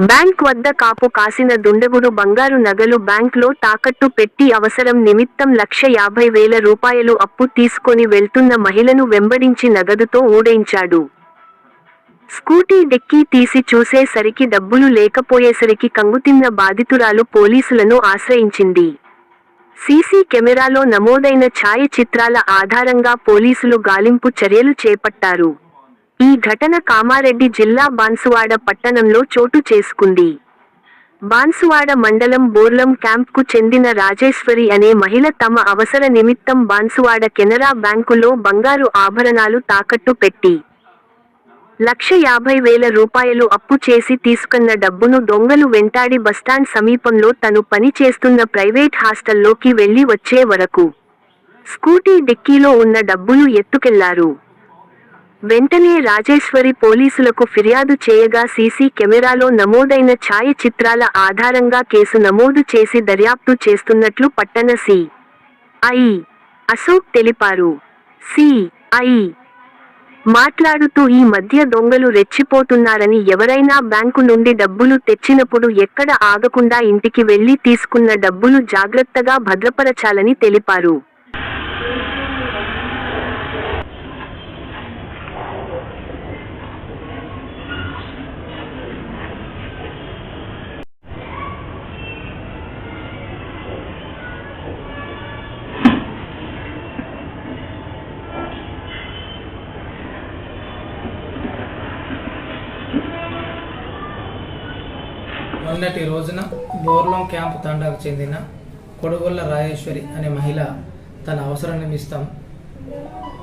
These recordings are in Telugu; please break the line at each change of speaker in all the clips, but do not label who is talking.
బ్యాంక్ వద్ద కాపు కాసిన దుండగుడు బంగారు నగలు బ్యాంక్లో తాకట్టు పెట్టి అవసరం నిమిత్తం లక్ష యాభై వేల రూపాయలు అప్పు తీసుకొని వెళ్తున్న మహిళను వెంబడించి నగదుతో ఊడేంచాడు స్కూటీ డెక్కి తీసి చూసేసరికి డబ్బులు లేకపోయేసరికి కంగుతిన్న బాధితురాలు పోలీసులను ఆశ్రయించింది. సీసీ కెమెరాలో నమోదైన ఛాయాచిత్రాల ఆధారంగా పోలీసులు గాలింపు చర్యలు చేపట్టారు. ఈ ఘటన కామారెడ్డి జిల్లా బాన్సువాడ పట్టణంలో చోటు చేసుకుంది. బాన్సువాడ మండలం బోర్లం క్యాంప్కు చెందిన రాజేశ్వరి అనే మహిళ తమ అవసర నిమిత్తం బాన్సువాడ కెనరా బ్యాంకులో బంగారు ఆభరణాలు తాకట్టు పెట్టి లక్ష యాభై వేల రూపాయలు అప్పు చేసి తీసుకున్న డబ్బును దొంగలు వెంటాడి బస్టాండ్ సమీపంలో తను పని చేస్తున్న ప్రైవేట్ హాస్టల్లోకి వెళ్ళి వచ్చే వరకు స్కూటీ డిక్కీలో ఉన్న డబ్బులు ఎత్తుకెళ్ళారు. వెంటనే రాజేశ్వరి పోలీసులకు ఫిర్యాదు చేయగా సీసీ కెమెరాలో నమోదైన ఛాయాచిత్రాల ఆధారంగా కేసు నమోదు చేసి దర్యాప్తు చేస్తున్నట్లు పట్టణ సి. ఐ. అశోక్ తెలిపారు. సి. ఐ. మాట్లాడుతూ ఈ మధ్య దొంగలు రెచ్చిపోతున్నారని ఎవరైనా బ్యాంకు నుండి డబ్బులు తెచ్చినప్పుడు ఎక్కడ ఆగకుండా ఇంటికి వెళ్ళి తీసుకున్న డబ్బులు జాగ్రత్తగా భద్రపరచాలని తెలిపారు.
మొన్నటి రోజున బోర్లం క్యాంపు తండాకు చెందిన కొడుగొల్ల రాజేశ్వరి అనే మహిళ తన అవసరం నిమిత్తం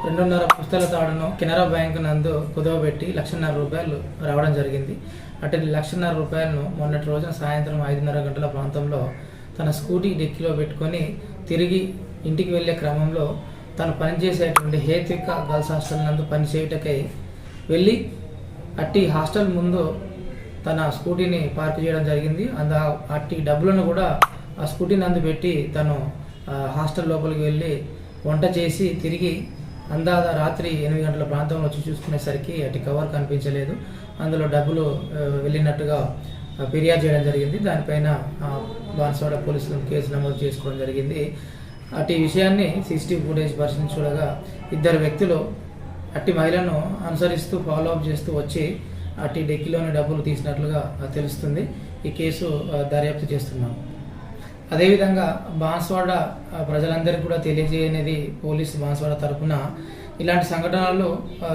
రెండున్నర పుస్తల తాడును కెనరా బ్యాంకు నందు కుదవబెట్టి లక్షన్నర రూపాయలు రావడం జరిగింది. అటు లక్షన్నర రూపాయలను మొన్నటి రోజున సాయంత్రం ఐదున్నర గంటల ప్రాంతంలో తన స్కూటీ డిక్కీలో పెట్టుకొని తిరిగి ఇంటికి వెళ్ళే క్రమంలో తను పనిచేసేటువంటి హేతిక గర్ల్స్ హాస్టల్ నందు పనిచేయుటకై వెళ్ళి అట్టి హాస్టల్ ముందు తన స్కూటీని పార్క్ చేయడం జరిగింది. అంద అట్టి డబ్బులను కూడా ఆ స్కూటీని నందు పెట్టి తను హాస్టల్ లోపలికి వెళ్ళి వంట చేసి తిరిగి అందాద రాత్రి ఎనిమిది గంటల ప్రాంతంలో వచ్చి చూసుకునేసరికి అటు కవర్ కనిపించలేదు. అందులో డబ్బులు వెళ్ళినట్టుగా ఫిర్యాదు చేయడం జరిగింది. దానిపైన బాన్సవాడ పోలీసులు కేసు నమోదు చేసుకోవడం జరిగింది. అటు విషయాన్ని సీసీటీవీ ఫుటేజ్ పరిశీలించి ఇద్దరు వ్యక్తులు అట్టి మహిళను అనుసరిస్తూ ఫాలో అప్ చేస్తూ వచ్చి అట్టి డెక్కిలోని డబ్బులు తీసినట్లుగా తెలుస్తుంది. ఈ కేసు దర్యాప్తు చేస్తున్నాం. అదేవిధంగా బాన్స్వాడ ప్రజలందరికీ కూడా తెలియజేయనేది పోలీస్ బాన్స్వాడ తరపున. ఇలాంటి సంఘటనలు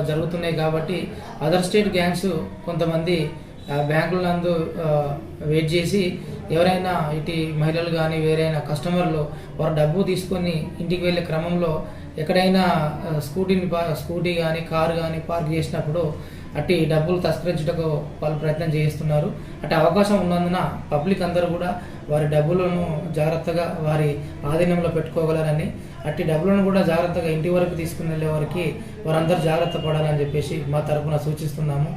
జరుగుతున్నాయి కాబట్టి అదర్ స్టేట్ గ్యాంగ్స్ కొంతమంది బ్యాంకుల నందు వెయిట్ చేసి ఎవరైనా ఇటు మహిళలు కానీ వేరైనా కస్టమర్లు వారు డబ్బు తీసుకొని ఇంటికి వెళ్ళే క్రమంలో ఎక్కడైనా స్కూటీని స్కూటీ కానీ కారు కానీ పార్క్ చేసినప్పుడు అట్టి డబ్బులు తస్కరించుటకు వాళ్ళు ప్రయత్నం చేస్తున్నారు అటు అవకాశం ఉన్నందున పబ్లిక్ అందరూ కూడా వారి డబ్బులను జాగ్రత్తగా వారి ఆధీనంలో పెట్టుకోగలరని అట్టి డబ్బులను కూడా జాగ్రత్తగా ఇంటి వరకు తీసుకుని వెళ్ళే వారికి వారందరూ జాగ్రత్త పడాలని చెప్పేసి మా తరపున సూచిస్తున్నాము.